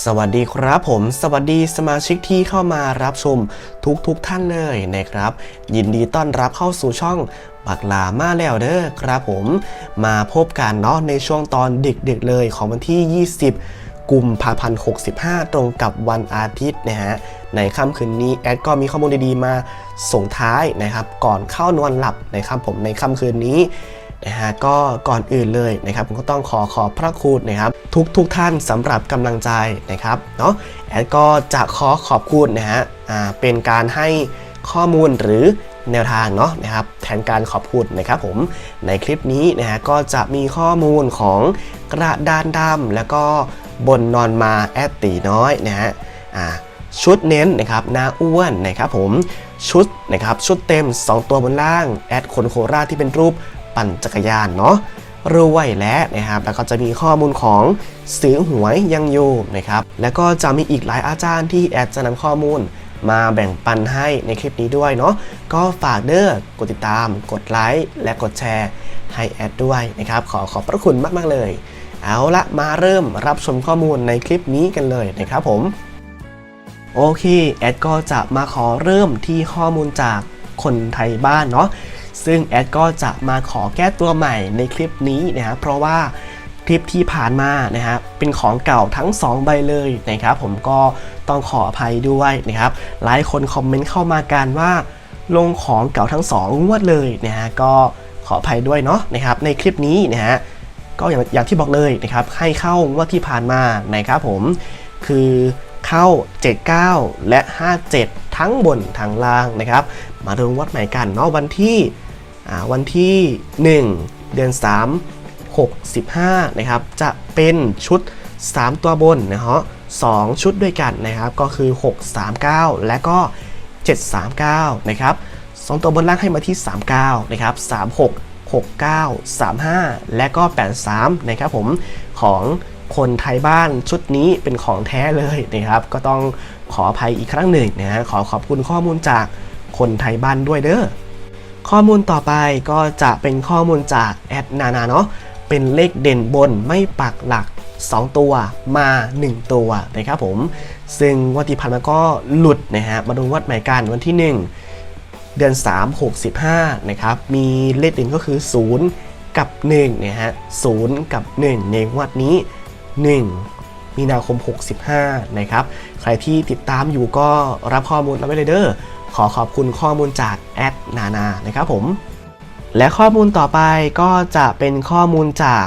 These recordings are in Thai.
สวัสดีครับผม สวัสดีสมาชิกที่เข้ามารับชมทุกทุกๆท่านเลยนะครับ ยินดีต้อนรับเข้าสู่ช่องบักลามาแล้วเด้อครับผม มาพบกันเนาะในช่วงตอนดึกๆเลยของวันที่ 20 กุมภาพันธ์65 ตรงกับวันอาทิตย์นะฮะในค่ำคืนนี้แอดก็มีข้อมูลดีๆมาส่งท้ายนะครับ ก่อนเข้านอนหลับนะครับผมในค่ำคืนนี้ นะฮะก็ก่อนอื่นเลยนะครับผมก็ต้องขอขอบพระคุณนะครับ ทุกทุกท่านสำหรับกำลังใจนะครับเนาะแอดก็จะขอขอบคุณนะฮะอ่าเป็นการให้ข้อมูลหรือแนวทางเนาะนะครับแทนการขอบคุณนะครับผมในคลิปนี้นะฮะก็จะมีข้อมูลของกระดานดำแล้วก็บนนอนมาแอดตีน้อยนะฮะอ่าชุดเน้นนะครับหน้าอ้วนนะครับผมชุดนะครับชุดเต็ม 2 ตัวบนล่างแอดคนโคราชที่เป็นรูป ปั่นจักรยานเนาะรวยและนะครับ แล้วก็จะมีข้อมูลของซื้อหวยยังอยู่นะครับ แล้วก็จะมีอีกหลายอาจารย์ที่แอดจะนำข้อมูลมาแบ่งปันให้ในคลิปนี้ด้วยเนาะ ก็ฝากเด้อกดติดตาม กดไลค์และกดแชร์ให้แอดด้วยนะครับ ขอขอบพระคุณมาก ๆ เลย เอาละมาเริ่มรับชมข้อมูลในคลิปนี้กันเลยนะครับผม โอเค แอดก็จะมาขอเริ่มที่ข้อมูลจากคนไทยบ้านเนาะ ซึ่งแอดก็จะมาขอแก้ตัวใหม่ในคลิปนี้นะฮะเพราะว่าคลิปที่ผ่านมานะฮะเป็นของเก่าทั้ง 2 ใบเลยนะครับผมก็ต้องขออภัยด้วยนะครับหลายคนคอมเมนต์เข้ามากันว่าลงของเก่าทั้ง 2 งวดเลยนะฮะก็ขออภัยด้วยเนาะนะครับในคลิปนี้นะฮะก็อย่างอย่างที่บอกเลยนะครับให้เข้างวดที่ผ่านมานะครับผมคือเข้า 79 และ 57 ทั้งบนทั้งล่างนะครับ มาดูวัดใหม่กันเนาะวันที่ วันที่ 1 เดือน 3 65นะครับจะเป็นชุด 3 ตัวบนนะฮะ2ชุดด้วยกันนะครับก็คือ 639 และก็ 739นะครับสองตัวบนล่างให้มาที่ 39นะครับ36 69 35 และก็ 83นะครับผมของคนไทยบ้านชุดนี้เป็นของแท้เลยนะครับก็ต้องขออภัยอีกครั้งหนึ่งนะฮะขอขอบคุณข้อมูลจากคนไทยบ้านด้วยเด้อ ข้อมูลต่อไปก็จะเป็นข้อมูลจากแอดนานาเนาะเป็นเลขเด่นบนไม่ปักหลัก 2 ตัวมา 1 ตัวนะครับผม ซึ่งวันที่ผ่านมาก็หลุดนะฮะมาดูวัดใหม่กันวันที่ 1 เดือน 3 65 นะครับ มีเลขเด่นก็คือ 0 กับ1นะฮะ0กับ 1 ในวัดนี้ 1 มีนาคม 65 นะครับ ใครที่ติดตามอยู่ก็รับข้อมูลแล้วไม่เลยเด้อ ขอขอบคุณข้อมูลจากแอดนานานะครับผม และข้อมูลต่อไปก็จะเป็นข้อมูลจาก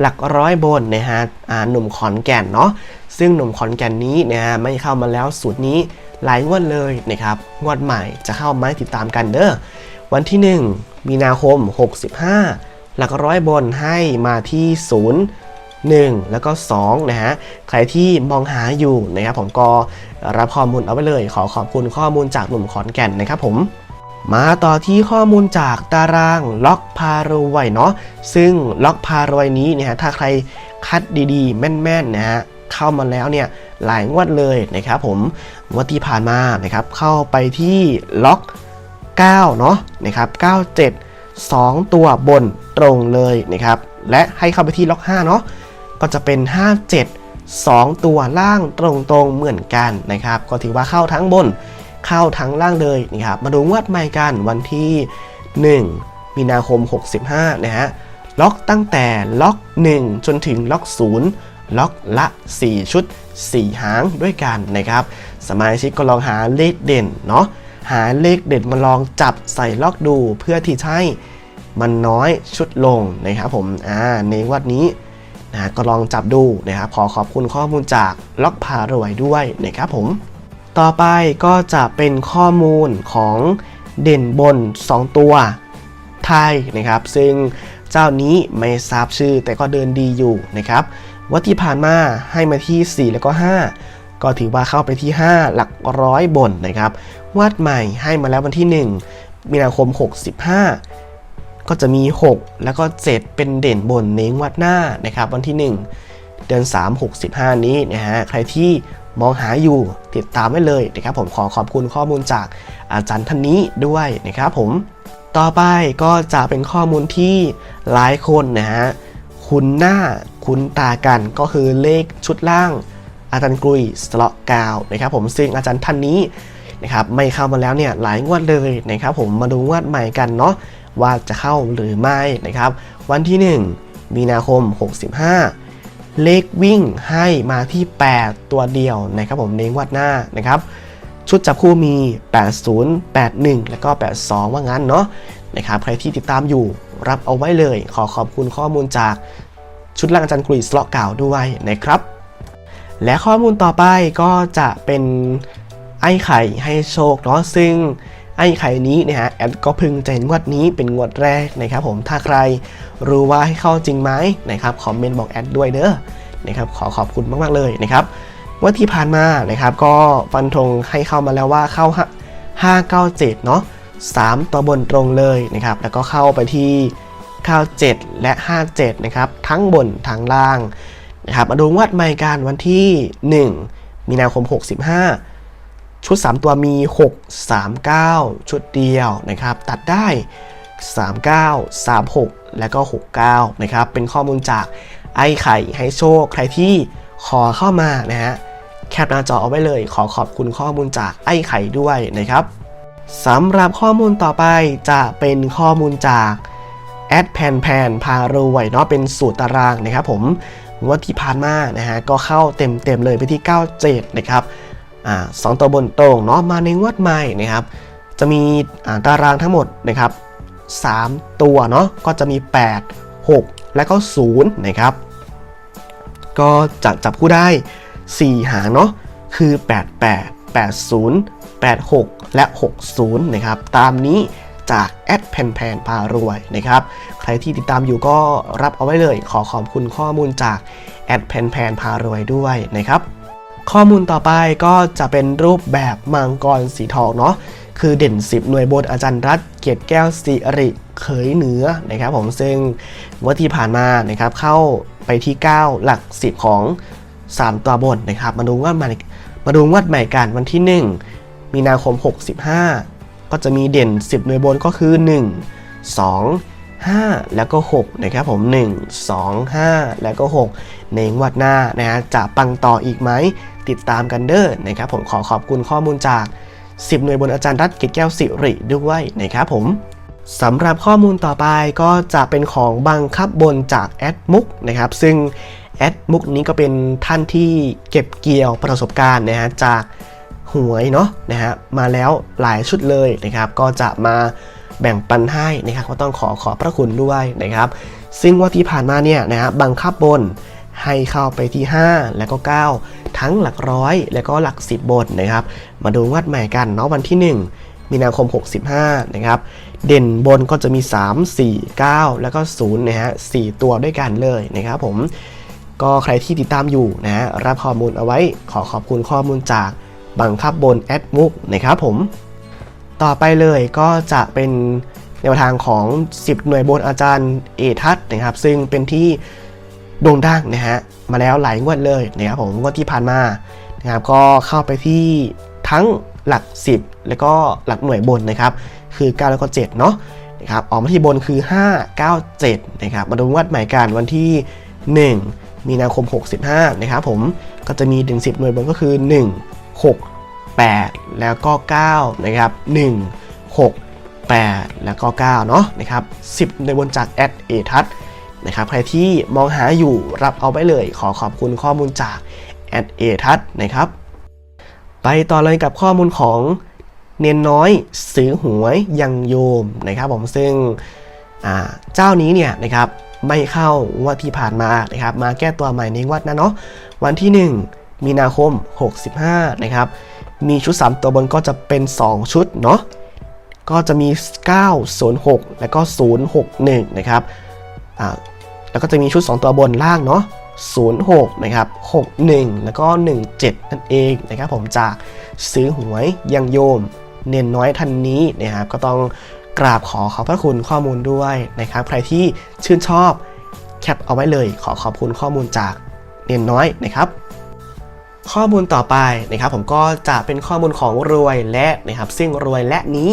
หลักร้อยบนนะฮะหนุ่มขอนแก่นเนาะซึ่งหนุ่มขอนแก่นนี้นะฮะไม่เข้ามาแล้วสูตรนี้หลายงวดเลยนะครับงวดใหม่จะเข้ามาให้ติดตามกันเด้อวันที่ 1 มีนาคม 65 หลักร้อยบนให้มาที่0 1 แล้วก็2นะฮะใครที่มองหาอยู่นะครับผมก็รับข้อมูลเอาไว้เลย ขอขอบคุณข้อมูลจากหนุ่มขอนแก่นนะครับผมมาต่อที่ข้อมูลจากตารางล็อกพารวยเนาะซึ่งล็อกพารวยนี้เนี่ยฮะถ้าใครคัดดีๆ แม่นๆนะฮะเข้ามาแล้วเนี่ยหลายงวดเลยนะครับผมงวดที่ผ่านมานะครับเข้าไปที่ล็อก9เนาะนะครับ97 2 ตัวบนตรงเลยนะครับและให้เข้าไปที่ล็อก5เนาะ ก็จะเป็น 57 2 ตัวล่างตรงๆเหมือนกันนะครับ ก็ถือว่าเข้าทั้งบนเข้าทั้งล่างเลยนะครับมาดูงวดใหม่กันวันที่ 1 มีนาคม 65 นะฮะล็อกตั้งแต่ล็อก 1 จนถึงล็อก 0 ล็อกละ 4 ชุด 4 หางด้วยกันนะครับ สมาชิกก็ลองหาเลขเด่นเนาะหาเลขเด่นมาลองจับใส่ล็อกดูเพื่อที่ให้มันน้อยชุดลงนะครับผมอ่าในวัดนี้ นะก็ลองจับดูนะครับขอขอบคุณข้อมูลจากล็อกพารวยด้วยนะครับผม ต่อไปก็จะเป็นข้อมูลของเด่นบน 2 ตัวไทยนะครับ ซึ่งเจ้านี้ไม่ทราบชื่อแต่ก็เดินดีอยู่นะครับว่าที่ผ่านมาให้มาที่ 4 แล้วก็ 5 ก็ถือว่าเข้าไปที่ 5 หลักร้อยบนนะครับวาดใหม่ให้มาแล้ววันที่ 1 มีนาคม 65 ก็จะมี 6 แล้วก็ 7 เป็นเด่นบนเน้งวัดหน้านะครับ วันที่ 1 เดือน 3 65นี้นะฮะใครที่มองหาอยู่ติดตามไว้เลยนะครับ ผมขอขอบคุณข้อมูลจากอาจารย์ท่านนี้ด้วยนะครับผมต่อไปก็จะเป็นข้อมูลที่หลายคนนะฮะคุ้นหน้าคุ้นตากันก็คือเลขชุดล่าง อาจารย์กรุยสเลาะกาวนะครับ ผมซึ่งอาจารย์ท่านนี้นะครับไม่เข้ามาแล้วเนี่ยหลายงวดเลยนะครับ ผมมาดูงวดใหม่กันเนาะ ว่าจะเข้าหรือไม่นะครับ วันที่ 1 มีนาคม 65 เลขวิ่งให้มาที่ 8 ตัวเดียวนะครับผมในงวดหน้านะครับชุดจับคู่มี 80 81 แล้วก็ 82 ว่างั้นเนาะนะครับใครที่ติดตามอยู่รับเอาไว้เลย ขอขอบคุณข้อมูลจากชุดล่างอาจารย์กรีสเลาะเก่าด้วยนะครับ และข้อมูลต่อไปก็จะเป็นไอ้ไข่ให้โชคเนาะซึ่ง ไอ้ไข่นี้นะฮะแอดก็พึงจะเห็นงวดนี้เป็นงวดแรกนะครับผมถ้าใครรู้ว่าให้เข้าจริงไหมนะครับคอมเมนต์บอกแอดด้วยเด้อนะครับขอขอบคุณมากๆเลยนะครับว่าที่ผ่านมานะครับก็ฟันธงให้เข้ามาแล้วว่าเข้า 597 เนาะ3 ตัวบนตรงเลยนะครับแล้วก็เข้าไปที่ 97 และ 57 นะครับทั้งบนทั้งล่างนะครับมาดูงวัดใหม่กันวันที่ 1 มีนาคม 65 ชุด 3 ตัวมี 6 3 9 ชุดเดียวนะครับ ตัดได้ 39 36 และก็ 69 นะครับ เป็นข้อมูลจากไอ้ไข่ให้โชค ใครที่ขอเข้ามานะฮะ แคปหน้าจอเอาไว้เลย ขอขอบคุณข้อมูลจากไอ้ไข่ด้วยนะครับสำหรับข้อมูลต่อไปจะเป็นข้อมูลจากแอดแพนแพนพารวยเนาะเป็นสูตรตารางนะครับผมงว่าที่ผ่านมานะฮะก็เข้าเต็มเต็มเลยไปที่ 97 นะครับ อสองตัวบนตรงเนาะมาในงวดใหม่นะครับ จะมีตารางทั้งหมดนะครับ 3 ตัวเนาะก็จะมี 8 6 และก็0นะครับ ก็จะจับคู่ได้ 4 หางเนาะคือ 88 80 86 และ 60 นะครับ ตามนี้จากแอดแพนแพนพารวยนะครับ ใครที่ติดตามอยู่ก็รับเอาไว้เลย ขอขอบคุณข้อมูลจากแอดแพนแพนพารวยด้วยนะครับ ข้อมูลต่อไปก็จะเป็นรูปแบบมังกรสีทองเนาะคือเด่น 10 หน่วยบนอาจารย์รัฐ เกียรติแก้วสิริเขยเหนือนะครับผมซึ่งวันที่ผ่านมานะครับเข้าไปที่ 9 หลัก 10 ของ 3 ตัวบนนะครับ มาดูว่าม่มาดูวัดใหม่กันวันที่ 1 มีนาคม 65 ก็จะมีเด่น 10 หน่วยบนก็คือ 1 2 5 แล้วก็ 6 นะครับผม 1 2 5 แล้วก็ 6 ในงวดหน้านะฮะจะปังต่ออีกไหม ติดตามกันเด้อนะครับผมขอขอบคุณข้อมูลจาก 10 หน่วยบนอาจารย์รัฐเกตแก้วสิริด้วยนะครับผมสำหรับข้อมูลต่อไปก็จะเป็นของบังคับบนจากแอดมุกนะครับซึ่งแอดมุกนี้ก็เป็นท่านที่เก็บเกี่ยวประสบการณ์นะฮะจากหวยเนาะนะฮะมาแล้วหลายชุดเลยนะครับก็จะมาแบ่งปันให้นะครับก็ต้องขอขอบพระคุณด้วยนะครับซึ่งว่าที่ผ่านมาเนี่ยนะฮะบังคับบน ให้เข้าไปที่ 5 และก็ 9 ทั้งหลักร้อย และก็หลัก 10บนนะครับ มาดูวัดใหม่กันเนาะวันที่ 1 มีนาคม 65 นะครับ เด่นบนก็จะมี 3 4 9 แล้วก็0นะฮะ4ตัวด้วยกันเลยนะครับผมก็ใครที่ติดตามอยู่นะรับข้อมูลเอาไว้ขอขอบคุณข้อมูลจากบังคับบนแอดมุกนะครับผม ต่อไปเลยก็จะเป็นแนวทางของ 10 หน่วยบนอาจารย์เอทัศนะครับ ซึ่งเป็นที่ โด่งดังนะฮะมาแล้วหลายงวดเลยนะครับผมงวดที่ผ่านมานะครับก็เข้าไปที่ทั้งหลัก 10 แล้วก็หลักหน่วยบนนะครับคือ9แล้วก็7เนาะนะครับออกมาที่บนคือ 5 9 7นะครับมาดูงวดใหม่กันวันที่ 1 มีนาคม 65นะครับผมก็จะมีถึง10 หน่วยบนก็คือ 1 6 8 แล้วก็9นะครับ1 6 8 แล้วก็9เนาะนะครับ10ในบนจากแอดเอทัศน นะครับใครที่มองหาอยู่รับเอาไปเลย ขอขอบคุณข้อมูลจากแอดเอทัศนะครับ ไปต่อเลยกับข้อมูลของเนียนน้อยซื้อหวยยังโยมนะครับผมซึ่งเจ้านี้เนี่ยนะครับไม่เข้างวดที่ผ่านมานะครับมาแก้ตัวใหม่ในงวัดนะเนาะวันที่ 1 มีนาคม 65นะครับมีชุด 3 ตัวบนก็จะเป็น 2 ชุดเนาะก็จะมี 906 แล้วก็ 061นะครับ แล้วก็จะมีชุด 2 ตัวบนล่างเนาะ06 นะครับ 61 แล้วก็ 17 นั่นเองนะครับผมจากซื้อหวยยังโยม เน้นน้อยทันนี้นะครับก็ต้องกราบขอขอบพระคุณข้อมูลด้วยนะครับ ใครที่ชื่นชอบแคปเอาไว้เลย ขอขอบคุณข้อมูลจากเน้นน้อยนะครับข้อมูลต่อไปนะครับผมก็จะเป็นข้อมูลของรวยและนะครับ ซึ่งรวยและนี้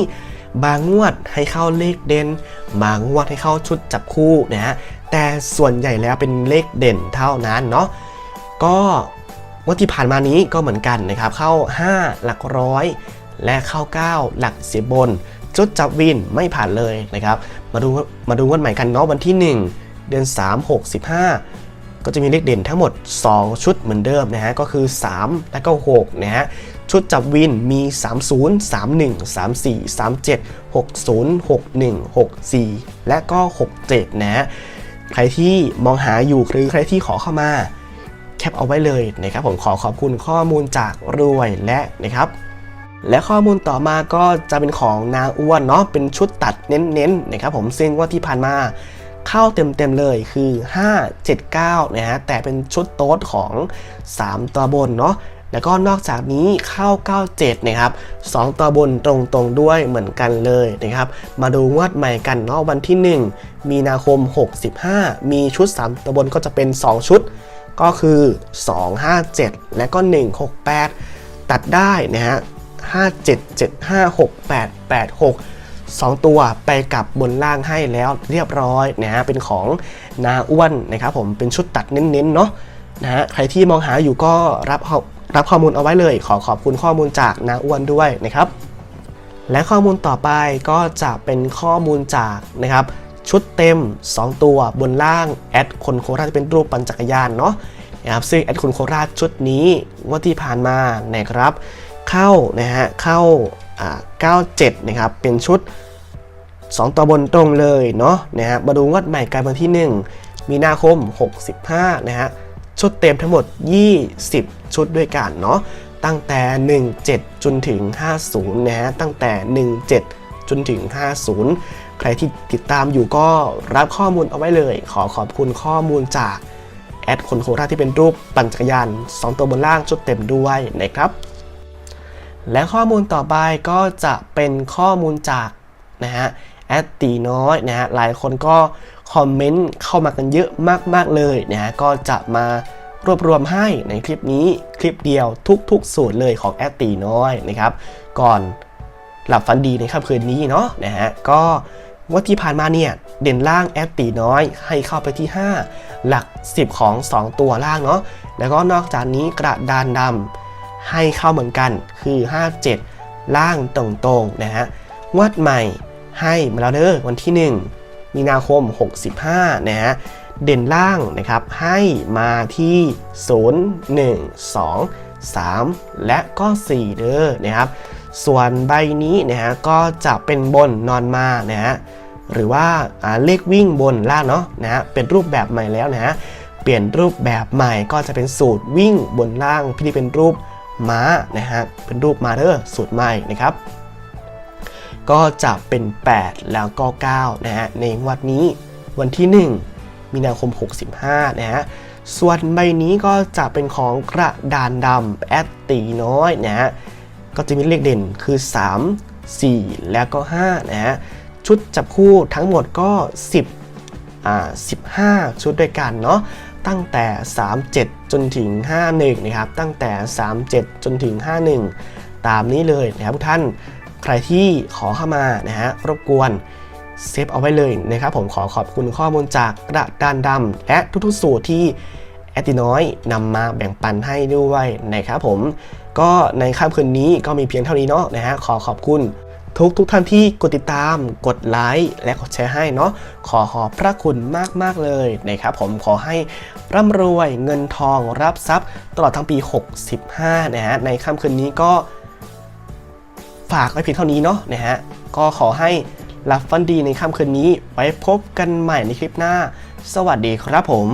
บางงวดให้เข้าเลขเด่น บางงวดให้เข้าชุดจับคู่นะฮะแต่ส่วนใหญ่แล้วเป็นเลขเด่นเท่านั้นเนาะก็งวดที่ผ่านมานี้ก็เหมือนกันนะครับ เข้า 5 หลักร้อย และเข้า 9 หลักสิบบนจุดจับวินไม่ผ่านเลยนะครับ มาดูมาดูงวดใหม่กันเนาะวันที่ 1 เดือน 3 6 15 ก็จะมีเลขเด่นทั้งหมด 2 ชุดเหมือนเดิมนะฮะก็คือ 3 และก็6นะฮะ ชุดจับวินมี 30 31 34 37 60 61 64 และก็ 67นะฮะใครที่มองหาอยู่หรือใครที่ขอเข้ามาแคปเอาไว้เลยนะครับผมขอขอบคุณข้อมูลจากรวยและนะครับและข้อมูลต่อมาก็จะเป็นของนางอ้วนเนาะเป็นชุดตัดเน้นๆนะครับผมซึ่งว่าที่ผ่านมาเข้าเต็มๆเลยคือ 579นะฮะแต่เป็นชุดโต๊ดของ 3 ตัวบนเนาะ แล้วก็นอกจากนี้เข้า 97 นะครับ 2 ตัวบนตรงๆด้วยเหมือนกันเลยนะครับ มาดูงวดใหม่กันเนาะวันที่ 1 มีนาคม 65 มีชุด 3 ตัวบนก็จะเป็น 2 ชุด ก็คือ 257 และก็ 168 ตัดได้นะฮะ 5 7 7 5 6 8 8 6 2 ตัวไปกับบนล่างให้แล้วเรียบร้อยนะฮะเป็นของนาอ้วนนะครับผมเป็นชุดตัดเน้นๆเนาะนะฮะใครที่มองหาอยู่ก็รับข้อ รับข้อมูลเอาไว้เลย ขอขอบคุณข้อมูลจากนาอ้วนด้วยนะครับ และข้อมูลต่อไปก็จะเป็นข้อมูลจากนะครับชุดเต็ม 2 ตัวบนล่างแอดคนโคราชเป็นรูปปั่นจักรยานเนาะนะครับซึ่งแอดคนโคราชชุดนี้ว่าที่ผ่านมานะครับ เข้านะฮะเข้าอ่า97นะครับเป็นชุด 2 ตัวบนตรงเลยเนาะนะฮะมาดูงวดใหม่กันวันที่ 1 มีนาคม 65 นะฮะ ชุดเต็มทั้งหมด 20 ชุดด้วยกันเนาะตั้งแต่ 17 จนถึง 50 นะฮะ ตั้งแต่ 17 จนถึง 50 ใครที่ติดตามอยู่ก็รับข้อมูลเอาไว้เลย ขอขอบคุณข้อมูลจากแอดคนโคราชที่เป็นรูปปั่นจักรยาน 2 ตัวบนล่างชุดเต็มด้วยนะครับ และข้อมูลต่อไปก็จะเป็นข้อมูลจากนะฮะแอดตีน้อยนะฮะหลายคนก็ คอมเมนต์เข้ามากันเยอะมากๆเลยนะฮะก็จะมารวบรวมให้ในคลิปนี้คลิปเดียวทุกๆ สูตรเลยของแอดตีน้อยนะครับ ก่อนหลับฝันดีในค่ำคืนนี้เนาะนะฮะก็ว่าที่ผ่านมาเนี่ยเด่นล่างแอดตีน้อยให้เข้าไปที่ 5 หลัก 10 ของ 2 ตัวล่างเนาะแล้วก็นอกจากนี้กระดานดำให้เข้าเหมือนกันคือ 57 ล่างตรงๆนะฮะงวดใหม่ให้มาแล้วเด้อวันที่ 1 มีนาคม 65 นะฮะ เด่นล่างนะครับ ให้มาที่ 0 1 2 3 และก็ 4 เด้อนะครับ ส่วนใบนี้นะฮะก็จะเป็นบนนอนมานะฮะ หรือว่าเลขวิ่งบนล่างเนาะนะฮะ เป็นรูปแบบใหม่แล้วนะฮะ เปลี่ยนรูปแบบใหม่ก็จะเป็นสูตรวิ่งบนล่างที่เป็นรูปม้านะฮะ เป็นรูปมาเดอร์สูตรใหม่นะครับ ก็จะเป็น 8 แล้วก็9นะฮะในงวันนี้วันที่ 1 มีนาคม 65นะฮะส่วนใบนี้ก็จะเป็นของกระดานดำแอดตีน้อยนะฮะก็จะมีเลขเด่นคือ 3 4 แล้วก็5นะฮะชุดจับคู่ทั้งหมดก็ 10อ่า15 ชุดด้วยกันเนาะตั้งแต่ 37 จนถึง 51 นะครับ ตั้งแต่ 37 จนถึง 51 ตามนี้เลยนะครับทุกท่าน ใครที่ขอเข้ามานะฮะรบกวนเซฟเอาไว้เลยนะครับผมขอขอบคุณข้อมูลจากกระดานดำและทุกๆสูตรที่แอติน้อยนำมาแบ่งปันให้ด้วยนะครับผมก็ในค่ำคืนนี้ก็มีเพียงเท่านี้เนาะนะฮะขอขอบคุณทุกทุกท่านที่กดติดตาม กดไลค์ และกดแชร์ให้เนาะ ขอขอบพระคุณมากๆเลยนะครับผมขอให้ร่ำรวยเงินทองรับทรัพย์ ตลอดทั้งปี 65 นะฮะ ในค่ำคืนนี้ก็ ฝากไว้เพียงเท่านี้เนาะนะฮะก็ขอให้รับฟันดีในค่ำคืนนี้ ไว้พบกันใหม่ในคลิปหน้า สวัสดีครับผม